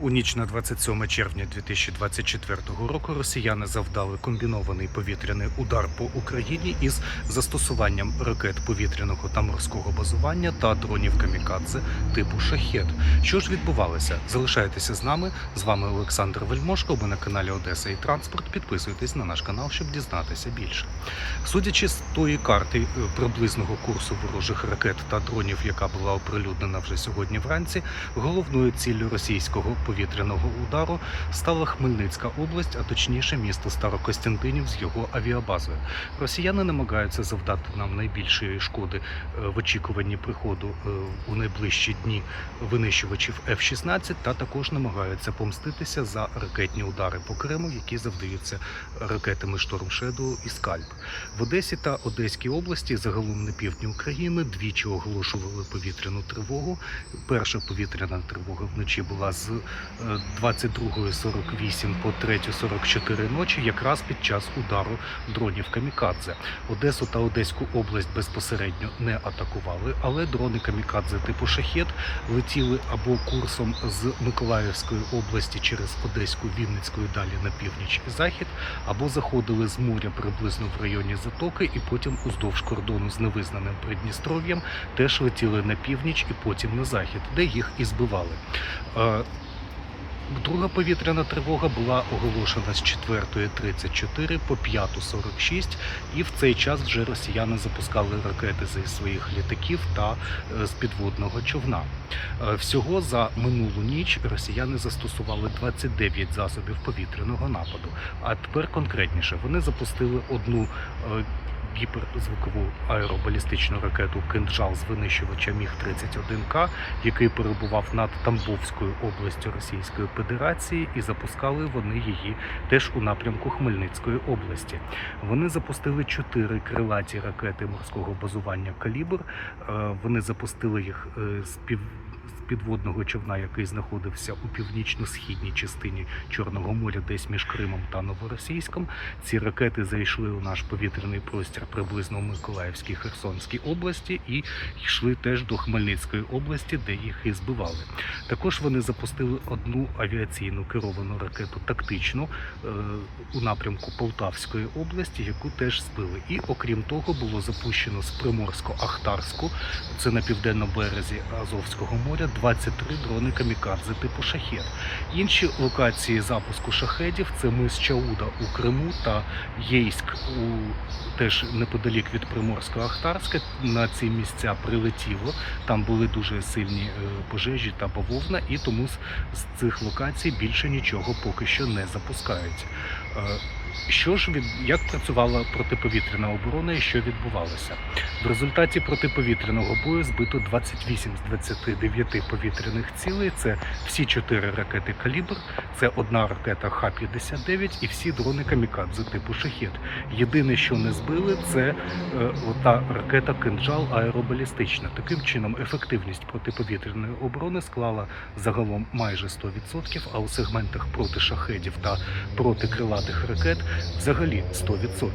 У ніч на 27 червня 2024 року росіяни завдали комбінований повітряний удар по Україні із застосуванням ракет повітряного та морського базування та дронів камікадзе типу Шахет. Що ж відбувалося? Залишайтеся з нами. З вами Олександр Вельмошко. Ви на каналі Одеса і Транспорт. Підписуйтесь на наш канал, щоб дізнатися більше. Судячи з тої карти е, приблизного курсу ворожих ракет та дронів, яка була оприлюднена вже сьогодні вранці, головною ціллю російського повітряного удару стала Хмельницька область, а точніше місто Старокостянтинів з його авіабазою. Росіяни намагаються завдати нам найбільшої шкоди е, в очікуванні приходу е, у найближчі дні винищувачів F-16 та також намагаються помститися за ракетні удари по Криму, які завдаються ракетами Шторм Shadow і Скальп. В Одесі та Одеській області, загалом на півдні України, двічі оголошували повітряну тривогу. Перша повітряна тривога вночі була з 22.48 по 3.44 ночі, якраз під час удару дронів Камікадзе. Одесу та Одеську область безпосередньо не атакували, але дрони Камікадзе типу Шахет летіли або курсом з Миколаївської області через Одеську, Вінницьку і далі на північ і захід, або заходили з моря приблизно в районі Затоки, і потім уздовж кордону з невизнаним Придністров'ям теж летіли на північ і потім на захід, де їх і збивали. Друга повітряна тривога була оголошена з 4.34 по 5.46, і в цей час вже росіяни запускали ракети зі своїх літаків та е, з підводного човна. Е, Всього за минулу ніч росіяни застосували 29 засобів повітряного нападу. А тепер конкретніше вони запустили одну е, гіперзвукову аеробалістичну ракету «Кинджал» з винищувача Міг-31К, який перебував над Тамбовською областю Російської Федерації, і запускали вони її теж у напрямку Хмельницької області. Вони запустили чотири крилаті ракети морського базування Калібр. Е, Вони запустили їх е, з пів з підводного човна, який знаходився у північно-східній частині Чорного моря, десь між Кримом та Новоросійськом. Ці ракети зайшли у наш повітряний простір приблизно в Миколаївській Херсонській області і йшли теж до Хмельницької області, де їх і збивали. Також вони запустили одну авіаційну керовану ракету тактичну е, у напрямку Полтавської області, яку теж збили. І окрім того, було запущено з Приморсько-Ахтарську, це на південному березі Азовського моря, 23 дрони камікадзе типу шахет. Інші локації запуску шахедів це мис Чауда у Криму та Єйськ у теж неподалік від Приморсько-Ахтарська. На ці місця прилетіло. Там були дуже сильні е, пожежі та бавовна, і тому з, з цих локацій більше нічого поки що не запускають. Що ж від як працювала протиповітряна оборона і що відбувалося? В результаті протиповітряного бою збито 28 з 29 повітряних цілей. Це всі чотири ракети калібр, це одна ракета Х-59 і всі дрони камікадзе типу шахет. Єдине, що не збили, це е, ота ракета кинджал аеробалістична. Таким чином, ефективність протиповітряної оборони склала загалом майже 100%, а у сегментах проти шахедів та проти крилатих ракет взагалі 100%.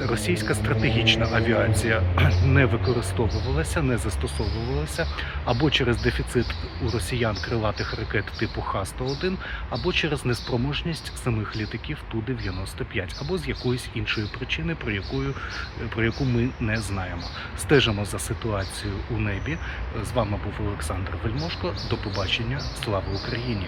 Російська стратегічна авіація не використовувалася, не застосовувалася або через дефіцит у росіян крилатих ракет типу Х-101, або через неспроможність самих літаків Ту-95, або з якоїсь іншої причини, про яку, про яку ми не знаємо. Стежимо за ситуацією у небі. З вами був Олександр Вельмошко. До побачення. Слава Україні!